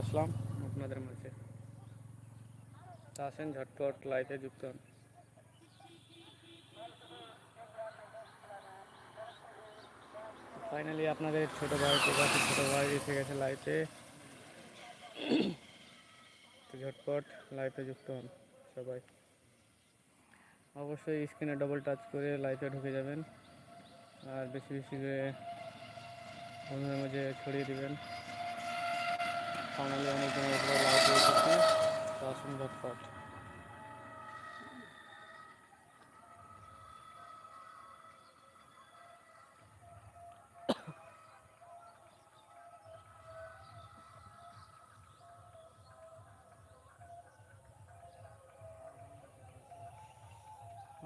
আসলাম আপনাদের মাঝে। আসেন, ঝটপট লাইফে যুক্ত হন। ফাইনালি আপনাদের ছোট ভাই প্রকাশের ছোট ভাই এসে গেছে লাইফে তো ঝটপট লাইফে যুক্ত হন সবাই। অবশ্যই স্ক্রিনে ডবল টাচ করে লাইফে ঢুকে যাবেন। আর বেশি বেশি করে বন্ধুদের মাঝে ছড়িয়ে দিবেন। ফাইনালি অনেক উপরে লাইফে এসেছি তো আসুন ঝটপট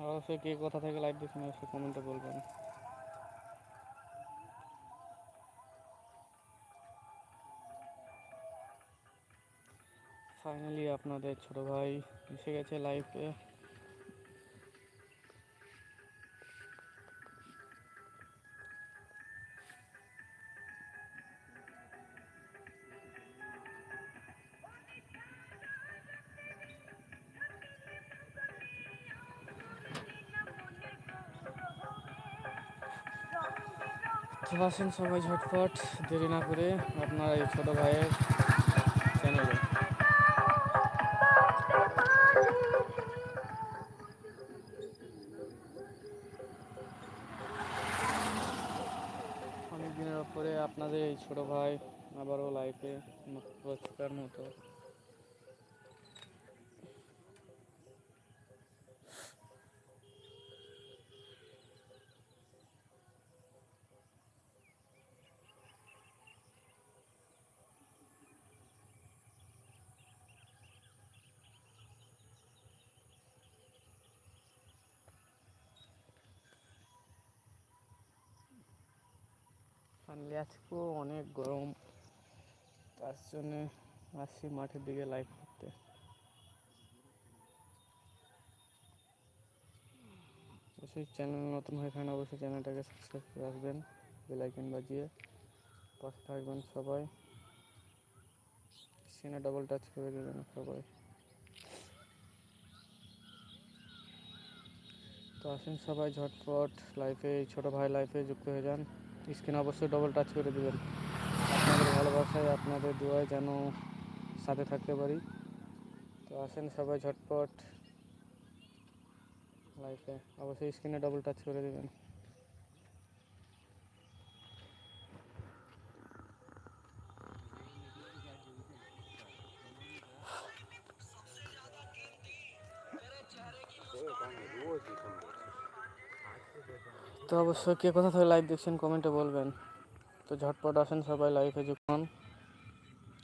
অবশ্যই কে কোথা থেকে লাইভ দেখছেন, অবশ্যই কমেন্টে বলবেন। ফাইনালি আপনাদের ছোট ভাই এসে গেছে লাইভে তো আসেন সবাই ঝটপট, দেরি না করে আপনার এই ছোট ভাইয়ের চ্যানেলে ছোট ভাই আবারও লাইফে রোজকার মতো। ফাইনালি আজকেও অনেক গরম। তার জন্যে আসছি মাঠের দিকে লাইভ করতে। অবশ্যই চ্যানেল নতুন হয়ে থাকেন অবশ্যই চ্যানেলটাকে সাবস্ক্রাইব করে আসবেন বেলাইকন বাজিয়ে পাশে থাকবেন সবাই। সিনে ডবল টাচ করে দেবেন সবাই। তো আসেন সবাই ঝটপট লাইফে ছোট ভাই লাইফে যুক্ত হয়ে যান। স্ক্রিন অবশ্যই ডবল টাচ করে দেবেন। আপনাদের ভালোবাসায় আপনাদের দোয়ায় যেন সাথে থাকতে পারি। তো আসেন সবাই ঝটপট লাইফে অবশ্যই স্ক্রিনে ডবল টাচ করে দেবেন। তো অবশ্যই কে কোথা থেকে লাইভ দেখছেন কমেন্টে বলবেন। তো ঝটপট আসেন সবাই লাইভে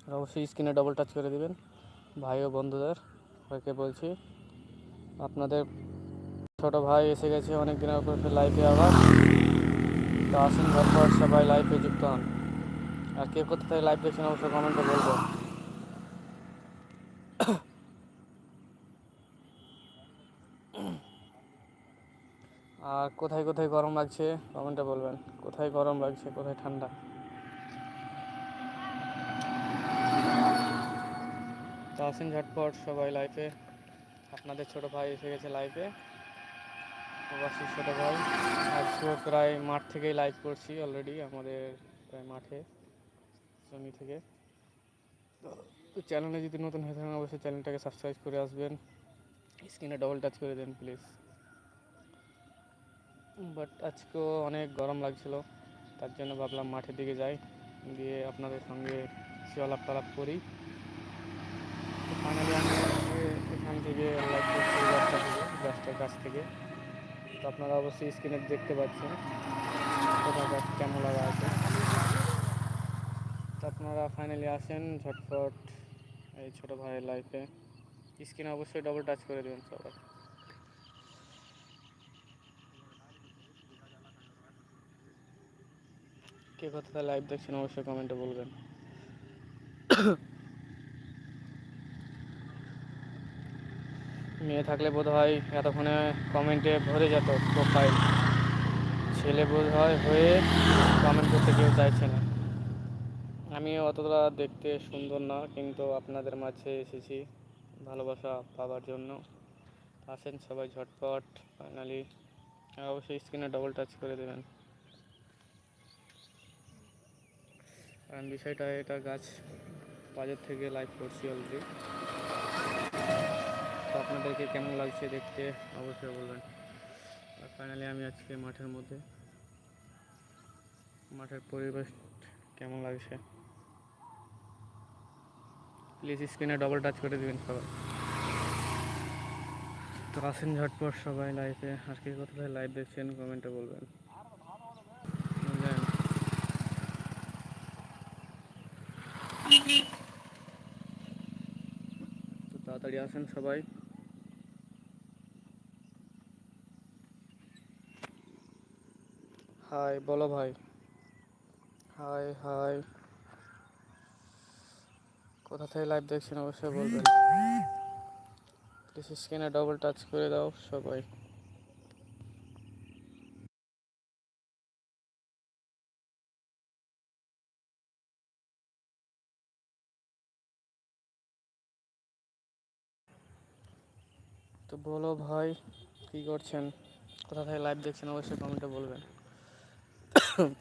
আর অবশ্যই স্ক্রিনে ডবল টাচ করে দিবেন। ভাই ও বন্ধুদের, সবাইকে বলছি। আপনাদের ছোট ভাই এসে গেছে অনেক দিনের পর লাইভে আবার। তো আসেন ঝটপট সবাই লাইভে যুক্ত হন। আর কে কোথা থেকে লাইভ দেখছেন অবশ্যই কমেন্টে বলবেন। আর কোথায় কোথায় গরম লাগছে কমেন্টে বলবেন। কোথায় গরম লাগছে, কোথায় ঠান্ডা? তো ঝটপট সবাই লাইফে আপনাদের ছোট ভাই এসে গেছে লাইফে প্রবাসী ছোটো ভাই। আজকেও প্রায় মাঠ থেকেই লাইভ করছি অলরেডি আমাদের প্রায় মাঠে, জমি থেকে। তো চ্যানেলে যদি নতুন হয়ে থাকেন, অবশ্যই চ্যানেলটাকে সাবস্ক্রাইব করে আসবেন। স্ক্রিনে ডবল টাচ করে দেন প্লিজ বাট আজকেও অনেক গরম লাগছিল। তার জন্য ভাবলাম মাঠের দিকে যাই। গিয়ে আপনাদের সঙ্গে আলাপ টালাপ করি ফাইনালি আমি এখান থেকে রাস্তার কাছ থেকে। তো আপনারা অবশ্যই স্ক্রিনে দেখতে পাচ্ছেন কোথায় গাছ কেমন লাগা আছে। তো আপনারা ফাইনালি আসেন ঝটপট এই ছোটো ভাইয়ের লাইফে স্ক্রিনে অবশ্যই ডবল টাচ করে দেবেন সবাই। কে কোথায় লাইভ দেখছেন, অবশ্যই কমেন্টে বলবেন। মেয়ে থাকলে বোধ হয় এতক্ষণে কমেন্টে ভরে যেত প্রোফাইল ছেলে বোধ হয় হয়ে কমেন্ট করতে কেউ চাইছে না। আমি অতটা দেখতে সুন্দর না, কিন্তু আপনাদের মাঝে এসেছি ভালোবাসা পাওয়ার জন্য। আসেন সবাই ঝটপট ফাইনালি অবশ্যই স্ক্রিনে ডবল টাচ করে দেবেন। কারণ বিষয়টা এটা গাছ বাজার থেকে লাইভ করছি অলরেডি তো আপনাদেরকে কেমন লাগছে দেখতে অবশ্যই বলবেন। আর ফাইনালি আমি আজকে মাঠের মধ্যে, মাঠের পরিবেশ কেমন লাগছে? প্লিজ স্ক্রিনে ডবল টাচ করে দিবেন সবাই। তো আসেন ঝটপট সবাই লাইভে আর কি কোথায় লাইভ দেখছেন কমেন্টে বলবেন বুঝলেন তো তাড়াতাড়ি আসেন সবাই। হাই, বলো ভাই। Hi hi. কোথা থেকে লাইভ দেখছেন অবশ্যই বলবেন। স্ক্রিনে ডবল টাচ করে দাও সবাই। তো বলো ভাই, কী করছেন? কোথা থেকে লাইভ দেখছেন অবশ্যই কমেন্টে বলবেন।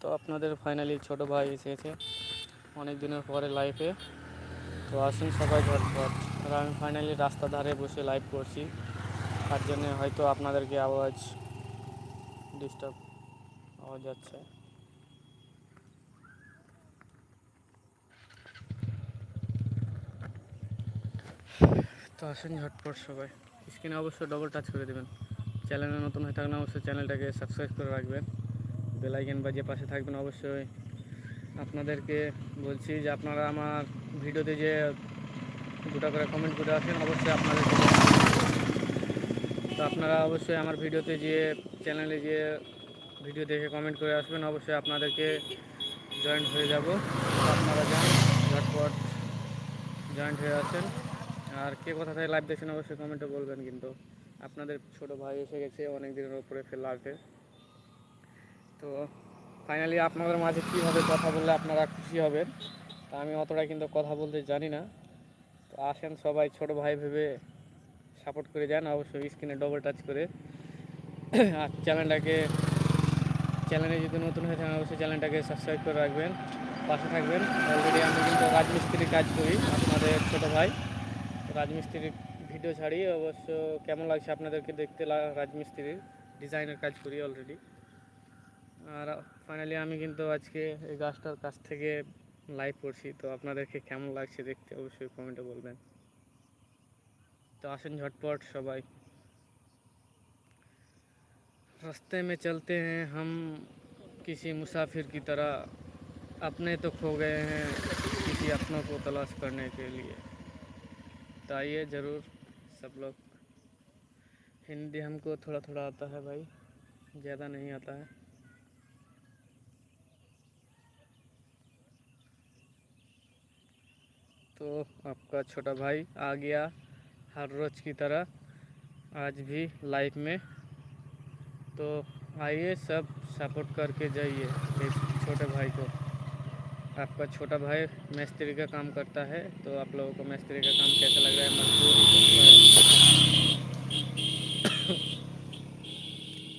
তো আপনাদের ফাইনালি ছোট ভাই এসেছে অনেক দিনের পরে লাইভে তো আসুন সবাই ঝটপট। আর আমি ফাইনালি রাস্তার ধারে বসে লাইভ করছি। তার জন্যে হয়তো আপনাদেরকে আওয়াজ ডিস্টার্ব আওয়াজ যাচ্ছে। তো আসুন ঝটপট সবাই। স্ক্রিনে অবশ্যই ডবল টাচ করে দেবেন। চ্যানেলে নতুন হয়ে থাকলে অবশ্যই চ্যানেলটাকে সাবস্ক্রাইব করে রাখবেন। বেল আইকন বাজিয়ে পাশে থাকবেন অবশ্যই। আপনাদেরকে বলছি যে আপনারা আমার ভিডিওতে যে দুটা করে কমেন্ট করে আসেন, অবশ্যই আপনাদের তো আপনারা অবশ্যই আমার ভিডিওতে যে চ্যানেলে যে ভিডিও দেখে কমেন্ট করে আসবেন, অবশ্যই আপনাদেরকে জয়েন্ট হয়ে যাব। আপনারা যান, ঝটপট জয়েন্ট হয়ে আসেন। আর কে কোথা থেকে লাইভ দেখছেন অবশ্যই কমেন্টে বলবেন কিন্তু। আপনাদের ছোট ভাই এসে গেছে অনেক দিনের উপরে লাইভে তো ফাইনালি আপনাদের মাঝে কীভাবে কথা বললে আপনারা খুশি হবেন, তা আমি অতটা কিন্তু কথা বলতে জানি না। তো আসেন সবাই, ছোট ভাই ভেবে সাপোর্ট করে যান, অবশ্যই স্ক্রিনে ডবল টাচ করে। আর চ্যানেলটাকে চ্যানেলে যদি নতুন হয়ে থাকেন, অবশ্যই চ্যানেলটাকে সাবস্ক্রাইব করে রাখবেন, পাশে থাকবেন। অলরেডি আমি কিন্তু রাজমিস্ত্রির কাজ করি, আপনাদের ছোট ভাই। রাজমিস্ত্রির ভিডিও ছাড়ি অবশ্য কেমন লাগছে আপনাদেরকে দেখতে লা- রাজমিস্ত্রির ডিজাইনের কাজ করি অলরেডি আর ফাইনালি আমি কিন্তু আজকে এই গাছটার কাছ থেকে লাইভ করছি তো আপনাদেরকে কেমন লাগছে দেখতে অবশ্যই কমেন্টে বলবেন তো আসেন ঝটপট সবাই रास्ते में चलते हैं हम किसी मुसाफिर की तरह अपने तो खो गए हैं किसी अपनों को तलाश करने के लिए तो आइए ज़रूर सब लोग। हिंदी हमको थोड़ा थोड़ा आता है भाई, ज़्यादा नहीं आता है। तो आपका छोटा भाई आ गया हर रोज़ की तरह, आज भी लाइफ में। तो आइए सब सपोर्ट करके जाइए इस छोटे भाई को। आपका छोटा भाई मिस्त्री का काम करता है तो आप लोगों को मिस्त्री का काम कैसा लग रहा है मजबूत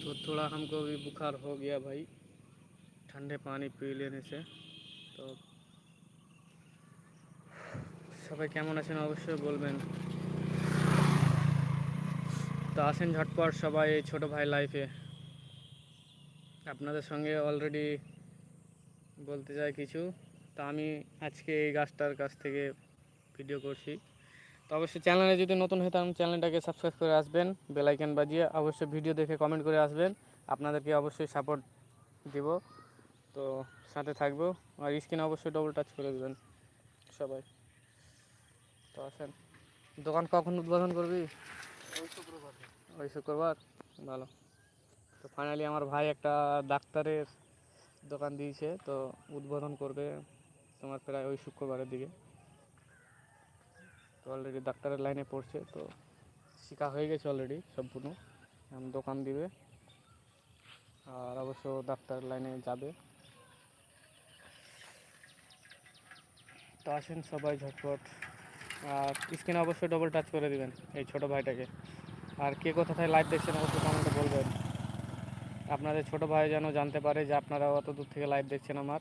तो थोड़ा हमको भी बुखार हो गया भाई ठंडे पानी पी लेने से तो সবাই কেমন আছেন অবশ্যই বলবেন তো আসেন ঝটপট সবাই এই ছোটো ভাই লাইফে আপনাদের সঙ্গে অলরেডি বলতে চাই কিছু তা আমি আজকে এই গাছটার কাছ থেকে ভিডিও করছি। তো অবশ্যই চ্যানেলে যদি নতুন হতাম চ্যানেলটাকে সাবস্ক্রাইব করে আসবেন বেলাইকান বাজিয়ে অবশ্যই ভিডিও দেখে কমেন্ট করে আসবেন। আপনাদেরকে অবশ্যই সাপোর্ট দিব। তো সাথে থাকব, আর স্ক্রিনে অবশ্যই ডবল টাচ করে দেবেন, সবাই। তো আসেন। দোকান কখন উদ্বোধন করবি? ওই শুক্রবার। ভালো। তো ফাইনালি আমার ভাই একটা ডাক্তারের দোকান দিয়েছে, তো উদ্বোধন করবে। তোমার প্রায় ওই শুক্রবারের দিকে। তো অলরেডি ডাক্তারের লাইনে পড়ছে, তো শিখা হয়ে গেছে অলরেডি সম্পূর্ণ। এখন দোকান দিবে, আর অবশ্য ডাক্তার লাইনে যাবে। তো আসেন সবাই ঝটপট, আর স্ক্রিনে অবশ্যই ডবল টাচ করে দিবেন এই ছোট ভাইটাকে। আর কে কোথায় লাইভ দেখছেন অবশ্যই কমেন্টে বলবেন। আপনাদের ছোট ভাই যেন জানতে পারে যে আপনারা অত দূর থেকে লাইভ দেখছেন আমার।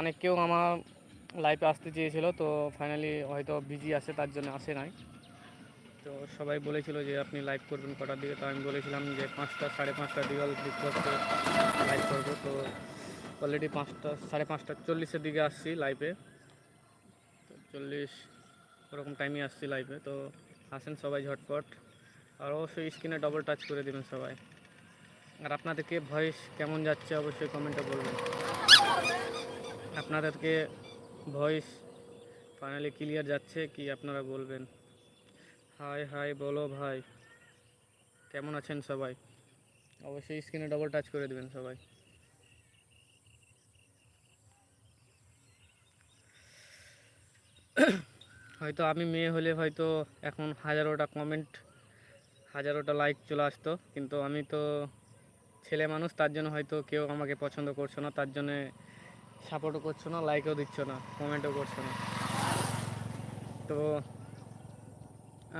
অনেকেও আমার লাইফে আসতে চেয়েছিল, তো ফাইনালি হয়তো বিজি আছে, তার জন্য আসে নাই। তো সবাই বলেছিল যে আপনি লাইভ করবেন কটার দিকে, তো আমি বলেছিলাম যে পাঁচটা, সাড়ে পাঁচটার দিকে রিকোয়েস্টে লাইভ করব, তো অলরেডি পাঁচটা, সাড়ে পাঁচটা, চল্লিশের দিকে আসছি লাইভে তো চল্লিশ, ওরকম টাইমে আসছি লাইভে তো আসেন সবাই ঝটপট। আর অবশ্যই স্ক্রিনে ডবল টাচ করে দেবেন সবাই। আর আপনাদেরকে ভয়েস কেমন যাচ্ছে অবশ্যই কমেন্টে বলবেন। আপনাদেরকে ভয়েস ফাইনালি ক্লিয়ার যাচ্ছে কি আপনারা বলবেন? হাই হাই বলো ভাই। কেমন আছেন সবাই? অবশ্যই স্ক্রিনে ডবল টাচ করে দেবেন সবাই। হয়তো আমি মেয়ে হলে হয়তো এখন হাজারোটা কমেন্ট হাজারোটা লাইক চলে আসতো। কিন্তু আমি তো ছেলে মানুষ, তার জন্য হয়তো কেউ আমাকে পছন্দ করছ না। তার জন্যে সাপোর্টও করছ না লাইকও দিচ্ছ না কমেন্টও করছ না। তো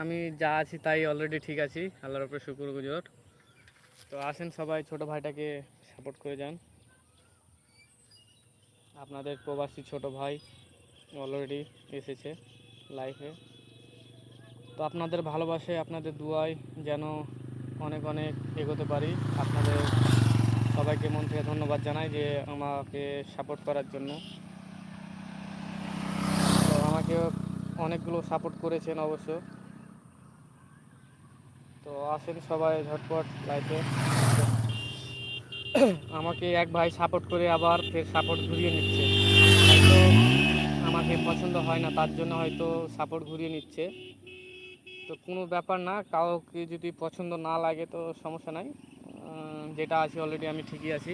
আমি যা আছি তাই অলরেডি ঠিক আছি, আল্লাহর উপরে শুকুর গুজর। তো আসেন সবাই, ছোট ভাইটাকে সাপোর্ট করে যান। আপনাদের প্রবাসী ছোট ভাই অলরেডি এসেছে লাইফে তো আপনাদের ভালোবাসে, আপনাদের দুয়ায় যেন অনেক অনেক এগোতে পারি, আপনাদের সবাইকে মন থেকে ধন্যবাদ জানাই যে আমাকে সাপোর্ট করার জন্য। তো আমাকে অনেকগুলো সাপোর্ট করেছেন অবশ্য। তো আসেন সবাই ঝটপট লাইফে আমাকে এক ভাই সাপোর্ট করে আবার ফের সাপোর্ট ঘুরিয়ে নিচ্ছে। হয়তো আমাকে পছন্দ হয় না, তার জন্য হয়তো সাপোর্ট ঘুরিয়ে নিচ্ছে। তো কোনো ব্যাপার না, কাউকে যদি পছন্দ না লাগে তো সমস্যা নাই। যেটা আছে অলরেডি আমি ঠিকই আছি।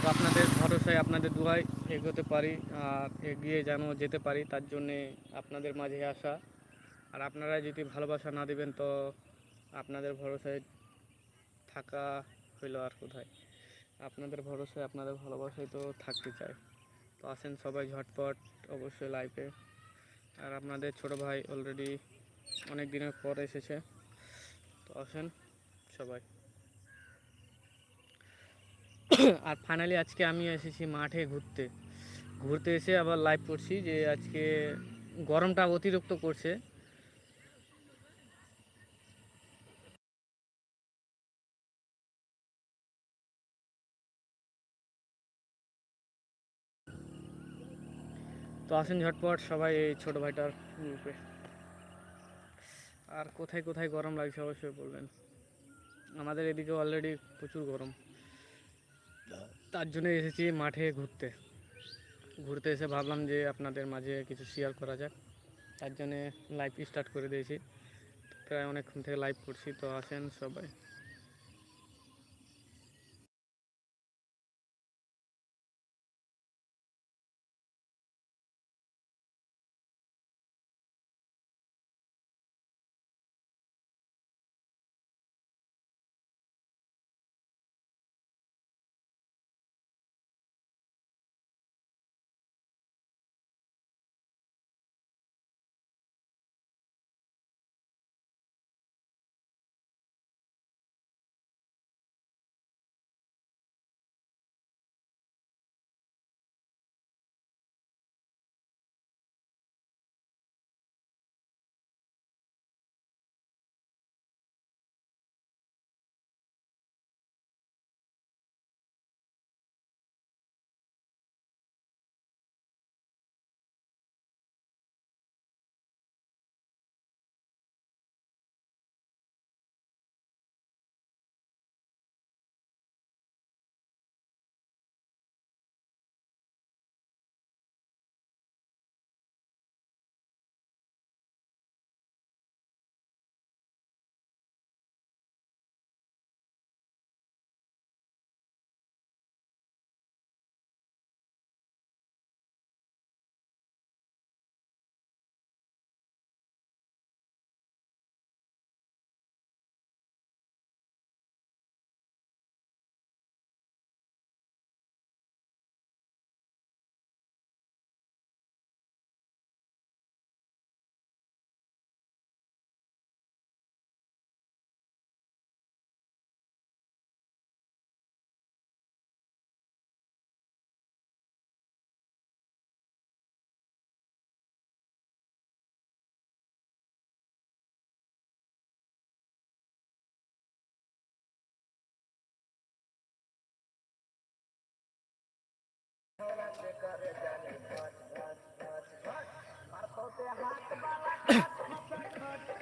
তো আপনাদের ভরসায় আপনাদের দুয়ায় এগোতে পারি, আর এগিয়ে যেন যেতে পারি, তার জন্যে আপনাদের মাঝে আসা। আর আপনারা যদি ভালোবাসা না দিবেন, তো আপনাদের ভরসায় থাকা হইল আর কোথায়। আপনাদের ভরসায়, আপনাদের ভালোবাসায় তো থাকতে চাই। তো আসেন সবাই ঝটপট অবশ্যই লাইফে আর আপনাদের ছোট ভাই অলরেডি অনেক দিনের পর এসেছে। তো আসেন সবাই। আর ফাইনালি আজকে আমি এসেছি মাঠে ঘুরতে। ঘুরতে এসে আবার লাইভ করছি যে আজকে গরমটা অতিরিক্ত করছে। তো আসেন ঝটপট সবাই এই ছোটো ভাইটার গ্রুপে আর কোথায় কোথায় গরম লাগছে অবশ্যই বলবেন। আমাদের এদিকে অলরেডি প্রচুর গরম। তার জন্য এসেছি মাঠে ঘুরতে। ঘুরতে এসে ভাবলাম যে আপনাদের মাঝে কিছু শেয়ার করা যাক। তার জন্যে লাইভ স্টার্ট করে দিয়েছি। প্রায় অনেকক্ষণ থেকে লাইভ করছি, তো আসেন সবাই।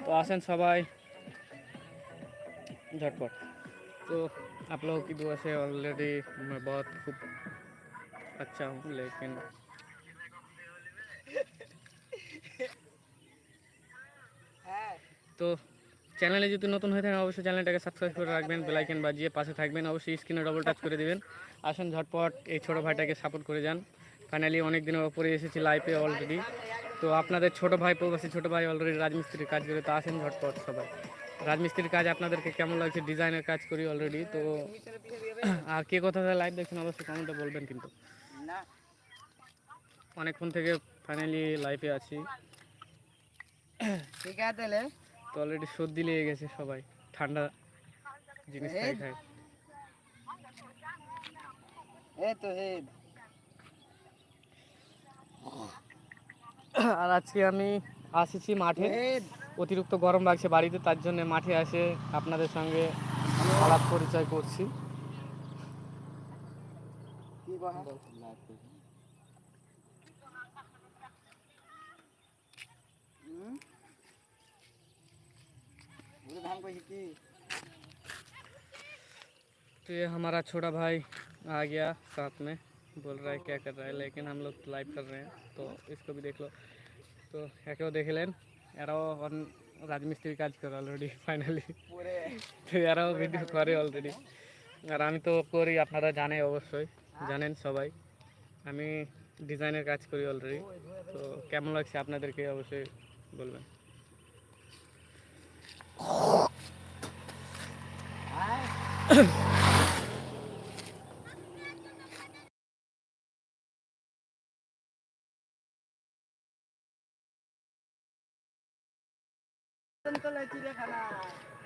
तो आसन सबाई झटपट तो आप लोगों की दुआ से ऑलरेडी मैं बहुत खूब अच्छा हूँ लेकिन তো চ্যানেলে যদি নতুন হয়ে থাকেন অবশ্যই চ্যানেলটাকে সাবস্ক্রাইব করে রাখবেন বেলাইকেন বাজিয়ে পাশে থাকবেন অবশ্যই স্ক্রিনে ডবল টাচ করে দিবেন আসেন ঝটপট এই ছোটো ভাইটাকে সাপোর্ট করে যান ফাইনালি অনেক দিনের ওপরে এসেছি লাইফে অলরেডি তো আপনাদের ছোট ভাই প্রবাসী ছোট ভাই অলরেডি রাজমিস্ত্রির কাজ করে তো আসেন ঝটপট সবাই। রাজমিস্ত্রির কাজ আপনাদেরকে কেমন লাগছে? ডিজাইনের কাজ করি অলরেডি তো আর কে কথা লাইভ দেখছেন অবশ্যই কমেন্টে বলবেন কিন্তু। অনেকক্ষণ থেকে ফাইনালি লাইফে আছি। ঠিক আছে তাহলে। তো অলরেডি সর্দি লেগে গেছে সবাই। ঠান্ডা জিনিস খাই খাই। এই তো হেড আর আজকে আমি আসেছি মাঠে হেড অতিরিক্ত গরম লাগছে বাড়িতে তার জন্য মাঠে এসে আপনাদের সঙ্গে আলাপ পরিচয় করছি কি বাহা হুম बोले धान को की तो ये हमारा छोटा भाई आ गया साथ में बोल रहा है क्या कर रहा है लेकिन हम लोग लाइव कर रहे हैं तो इसको भी देख लो তো একেও দেখলেন এরাও অন- রাজমিস্ত্রির কাজ করে অলরেডি ফাইনালি पूरे তো এরাও ভিডিও করে অলরেডি আর আমি তো করি আপনারা জানে অবশ্যই জানেন সবাই আমি ডিজাইনের কাজ করি অলরেডি তো কেমন লাগছে আপনাদেরকে অবশ্যই বলবেন तुमको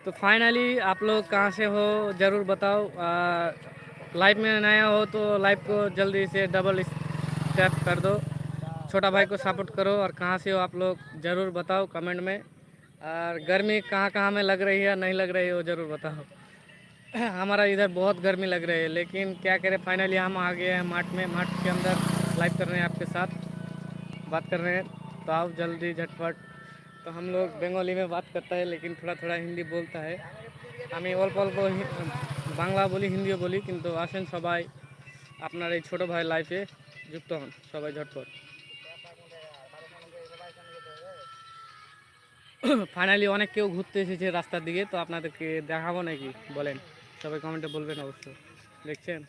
तो फाइनली आप लोग कहाँ से हो, ज़रूर बताओ। लाइव में नया हो तो लाइव को जल्दी से डबल स्टेप कर दो। छोटा भाई को सपोर्ट करो और कहाँ से हो आप लोग, ज़रूर बताओ कमेंट में। और गर्मी कहाँ कहाँ में लग रही है नहीं लग रही है ज़रूर बताओ। हमारा इधर बहुत गर्मी लग रही है, लेकिन क्या करें फाइनली हम आ गए हैं मार्ट में। मार्ट के अंदर लाइव कर रहे हैं आपके साथ। बात कर रहे हैं तो आओ जल्दी झटपट। তো हम लोग बेंगली में बात करता है लेकिन थोड़ा थोड़ा हिंदी बोलता है আমি অল্প অল্প হি- বাংলা বলি হিন্দিও বলি কিন্তু আসেন সবাই আপনার এই ছোট ভাই লাইফে যুক্ত হন সবাই ঝটপট ফাইনালি অনেক কেউ ঘুরতে এসেছে রাস্তার দিকে তো আপনাদেরকে দেখাবো নাকি বলেন সবাই কমেন্টে বলবেন অবশ্য দেখছেন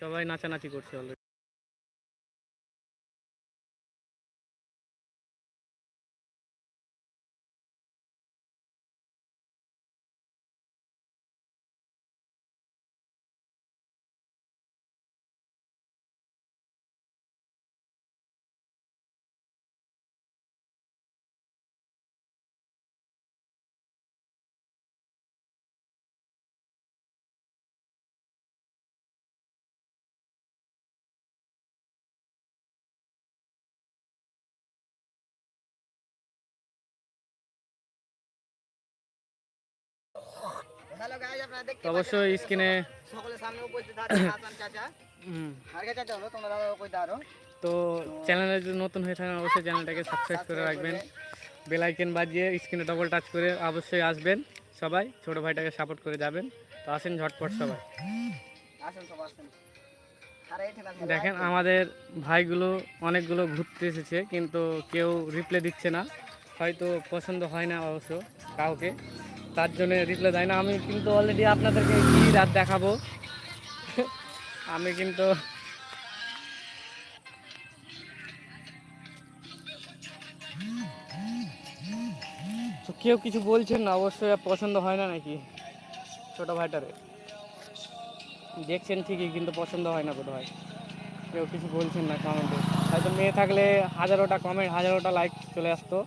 সবাই নাচানাচি করছে অলরেডি কই দাঁড়ো তো চ্যানেলে যদি নতুন হয়ে থাকেন অবশ্যই চ্যানেলটাকে সাবস্ক্রাইব করে রাখবেন। বেল আইকন বাজিয়ে স্ক্রিনে ডবল টাচ করে অবশ্যই আসবেন সবাই ছোট ভাইটাকে সাপোর্ট করে যাবেন। তো আসেন ঝটপট সবাই। দেখেন আমাদের ভাইগুলো অনেকগুলো ঘুরতে এসেছে কিন্তু কেউ রিপ্লাই দিচ্ছে না। হয়তো পছন্দ হয় না অবশ্য কাউকে। তার জন্য রিপ্লাই দেয় না। আমি কিন্তু অলরেডি আপনাদেরকে কি রাত দেখাবো? আমি কিন্তু কেউ কিছু বলছেন না, অবশ্যই পছন্দ হয় না নাকি ছোট ভাইটারে? দেখছেন ঠিকই, কিন্তু পছন্দ হয় না বোধহয়। কেউ কিছু বলছেন না কমেন্টে হয়তো মেয়ে থাকলে হাজারোটা কমেন্ট হাজারোটা লাইক চলে আসতো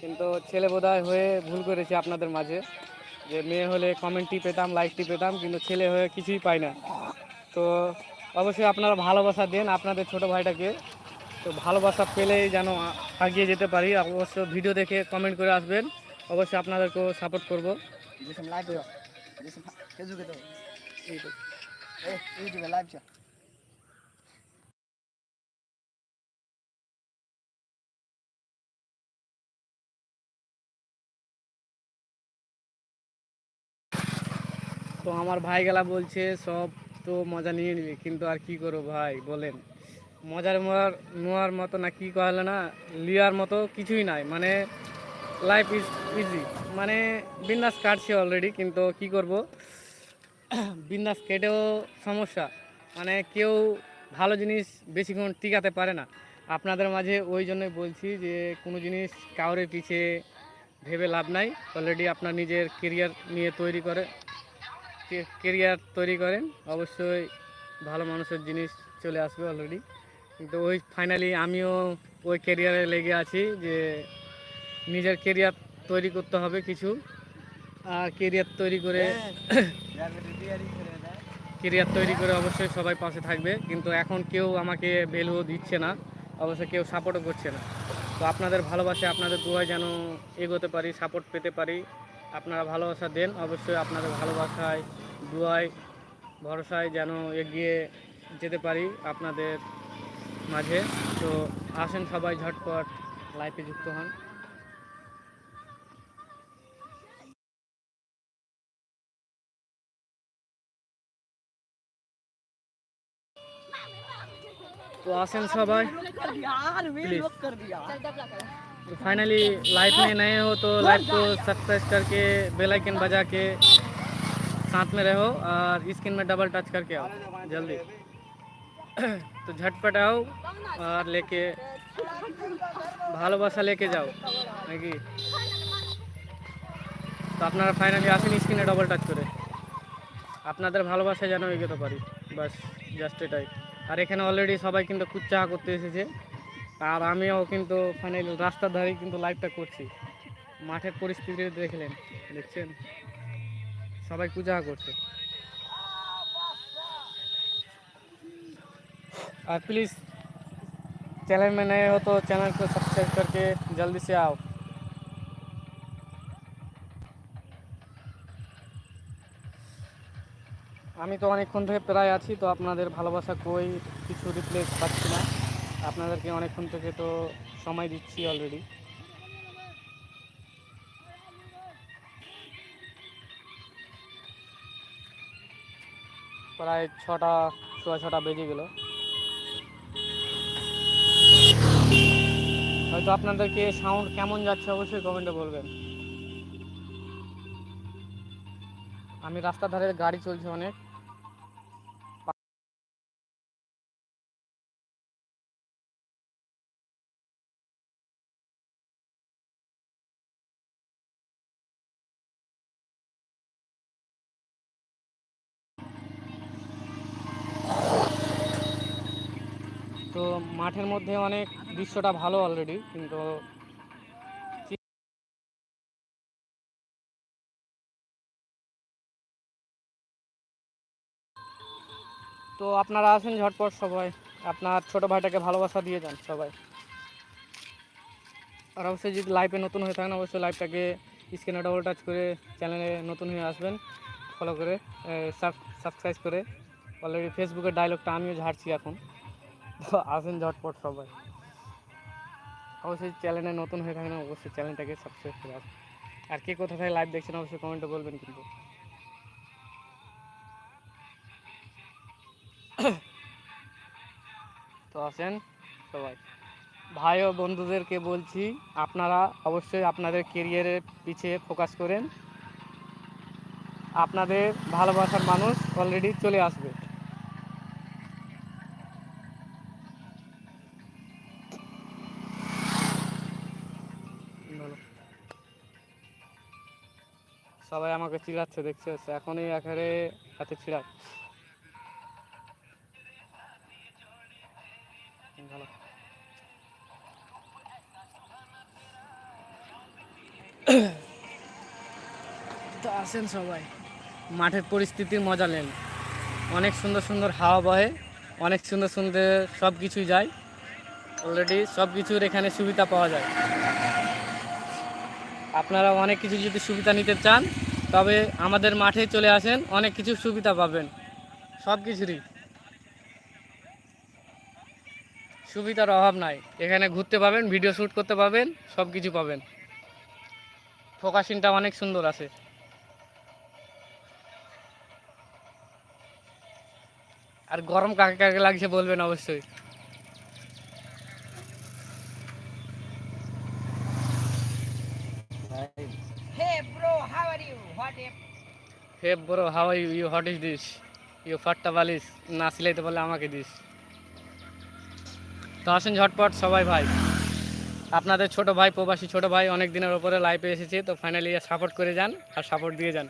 কিন্তু ছেলে বোধহয় হয়ে ভুল করেছি আপনাদের মাঝে যে মেয়ে হলে কমেন্টটি পেতাম লাইকটি পেতাম কিন্তু ছেলে হয়ে কিছুই পাই না তো অবশ্যই আপনারা ভালোবাসা দেন আপনাদের ছোট ভাইটাকে তো ভালোবাসা পেলেই যেন আগিয়ে যেতে পারি অবশ্য ভিডিও দেখে কমেন্ট করে আসবেন অবশ্যই আপনাদেরকেও সাপোর্ট করব লাইক ফেসবুকে তো ইউটিউবে লাইভ তো আমার ভাই গেলা বলছে, সব তো মজা নিয়ে নিবি, কিন্তু আর কি করব ভাই, বলেন। মজার মজার নেওয়ার মতো না কি কহলে না, লিয়ার মতো কিছুই নাই মানে লাইফ ইজ ইজি মানে বিন্দাস কাটছে অলরেডি কিন্তু কি করব? বিন্দাস কেটেও সমস্যা। মানে কেউ ভালো জিনিস বেশিক্ষণ টিকাতে পারে না। আপনাদের মাঝে ওই জন্যই বলছি যে, কোনো জিনিস কাউরের পিছে ভেবে লাভ নাই। অলরেডি আপনার নিজের কেরিয়ার নিয়ে তৈরি করে। কেরিয়ার তৈরি করেন, অবশ্যই ভালো মানুষের জিনিস চলে আসবে অলরেডি কিন্তু ওই ফাইনালি আমিও ওই কেরিয়ারে লেগে আছি যে নিজের কেরিয়ার তৈরি করতে হবে কিছু। আর কেরিয়ার তৈরি করে কেরিয়ার তৈরি করে অবশ্যই সবাই পাশে থাকবে। কিন্তু এখন কেউ আমাকে ভ্যালুও দিচ্ছে না অবশ্যই কেউ সাপোর্টও করছে না। তো আপনাদের ভালোবাসে, আপনাদের দুয়ায় যেন এগোতে পারি সাপোর্ট পেতে পারি। আপনারা ভালোবাসা দেন অবশ্যই আপনাদের ভালোবাসায় দুয়ায় ভরসায় যেন এগিয়ে যেতে পারি আপনাদের মাঝে। তো আসেন সবাই ঝটপট লাইফে যুক্ত হন। তো আসেন সবাই। फाइनली लाइफ में नए हो तो लाइफ को सब्सक्राइब करके बेल आइकन बजा के साथ में रहो और स्क्रीन में डबल टच करके आओ जल्दी तो झटपट आओ और लेके ভালোবাসা লেকে যাও নাকি তো আপনারা ফাইনালি আসেন স্ক্রিনে ডবল টাচ করে আপনাদের ভালোবাসা যেন এগোতে পারি বাস জাস্ট এটাই আর এখানে অলরেডি সবাই কিন্তু কুচ্চাহা করতে এসেছে আর আমিও কিন্তু ফাইনালি রাস্তার ধারেই কিন্তু লাইভটা করছি মাঠের পরিস্থিতি দেখলেন দেখছেন সবাই কুচাহা করছে और प्लीज़ चैनल में नए हो तो चैनल को सब्सक्राइब करके जल्दी से आओ আমি তো অনেকক্ষণ থেকে প্রায় আছি তো আপনাদের ভালোবাসা কই কিছু রিপ্লেস পাচ্ছি না আপনাদেরকে অনেকক্ষণ থেকে তো সময় দিচ্ছি অলরেডি প্রায় ছটা, সোয়া ছটা বেজে গেল। হয়তো আপনাদেরকে সাউন্ড কেমন যাচ্ছে অবশ্যই কমেন্টে বলবেন। আমি রাস্তার ধারে গাড়ি চলছে অনেক তো মাঠের মধ্যে অনেক দৃশ্যটা ভালো অলরেডি কিন্তু তো আপনারা আসেন ঝটপট সবাই। আপনার ছোট ভাইটাকে ভালোবাসা দিয়ে যান সবাই। আর অবশ্যই যদি লাইভে নতুন হয়ে থাকেন, অবশ্যই লাইভটাকে স্ক্রিনে ডবল টাচ করে চ্যানেলে নতুন হয়ে আসবেন। ফলো করে সাবস্ক্রাইব করে। অলরেডি ফেসবুকের ডায়লগটা আমিও ঝাড়ছি এখন। তো আসেন ঝটপট সবাই। অবশ্যই চ্যানেলে নতুন হয়ে থাকেন, অবশ্যই চ্যানেলটাকে সাবস্ক্রাইব করে আসবেন। আর কে কোথা থেকে লাইভ দেখছেন, অবশ্যই কমেন্টে বলবেন কিন্তু। তো আসেন সবাই। ভাই ও বন্ধুদেরকে বলছি, আপনারা অবশ্যই আপনাদের কেরিয়ারের পিছিয়ে ফোকাস করেন। আপনাদের ভালোবাসার মানুষ অলরেডি চলে আসবে। সবাই আমাকে চিড়াচ্ছে দেখছে এখনই একারে হাতে ছিড়া আসেন সবাই। মাঠের পরিস্থিতির মজা নেন। অনেক সুন্দর সুন্দর হাওয়া বহে, অনেক সুন্দর সুন্দর সব কিছুই যায়। অলরেডি সব কিছুর এখানে সুবিধা পাওয়া যায়। আপনারা অনেক কিছু যদি সুবিধা নিতে চান, তবে আমাদের মাঠে চলে আসেন, অনেক কিছু সুবিধা পাবেন। সব কিছুরই। সুবিধার অভাব নাই। এখানে ঘুরতে পাবেন ভিডিও শ্যুট করতে পাবেন, সব কিছু পাবেন। ফোকাসিংটা অনেক সুন্দর আছে। আর গরম কাকে কাকে লাগছে বলবেন অবশ্যই। হে বড় how you hot is this you ফাট্টা বালিশ না সিলাইতে বলে আমাকে দিস তো আসেন ঝটপট সবাই ভাই। আপনাদের ছোট ভাই, প্রবাসী ছোট ভাই অনেক দিনের ওপরে লাইফে এসেছে, তো ফাইনালি সাপোর্ট করে যান আর সাপোর্ট দিয়ে যান।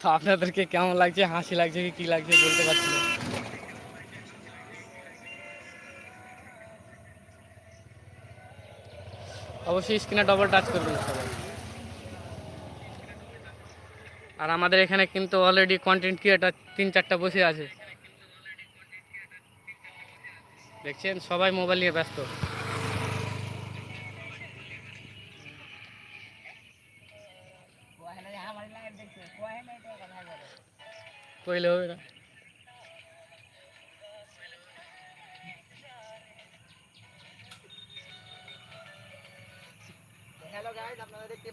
তো আপনাদেরকে কেমন লাগছে, হাসি লাগছে কি, কী লাগছে বলতে পারছি না। অবশ্যই স্ক্রিনে ডবল টাচ করবেন সবাই। আর আমাদের এখানে কিন্তু অলরেডি কন্টেন্ট ক্রিয়েটার তিন চারটা বসে আছে। দেখছেন? সবাই মোবাইল নিয়ে ব্যস্ত। কইলে হবে না।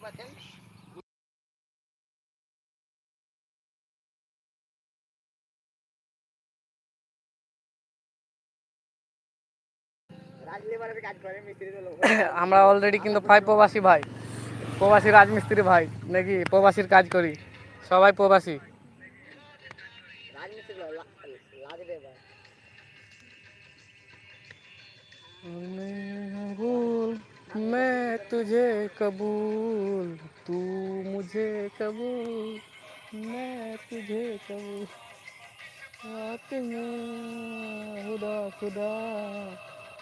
পাচ্ছেন আমরা অলরেডি কিন্তু ভাই প্রবাসী ভাই। প্রবাসী রাজমিস্ত্রি ভাই, নাকি প্রবাসীর কাজ করি? সবাই প্রবাসী। রাজমিস্ত্রি मैं तुझे कबूल, तू मुझे कबूल, मैं तुझे कबूल। रात में खुदा खुदा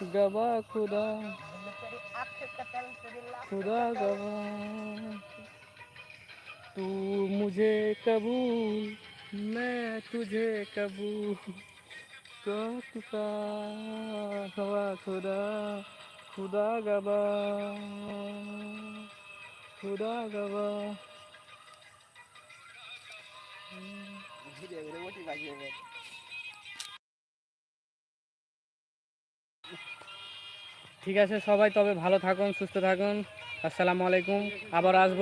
गवा खुदा। खुदा गवा तू मुझे कबूल, मैं तुझे कबूल। का हवा, खुदा। খুদা গাবা খুদা গাবা। ঠিক আছে সবাই, তবে ভালো থাকুন, সুস্থ থাকুন। আসসালামু আলাইকুম, আবার আসব।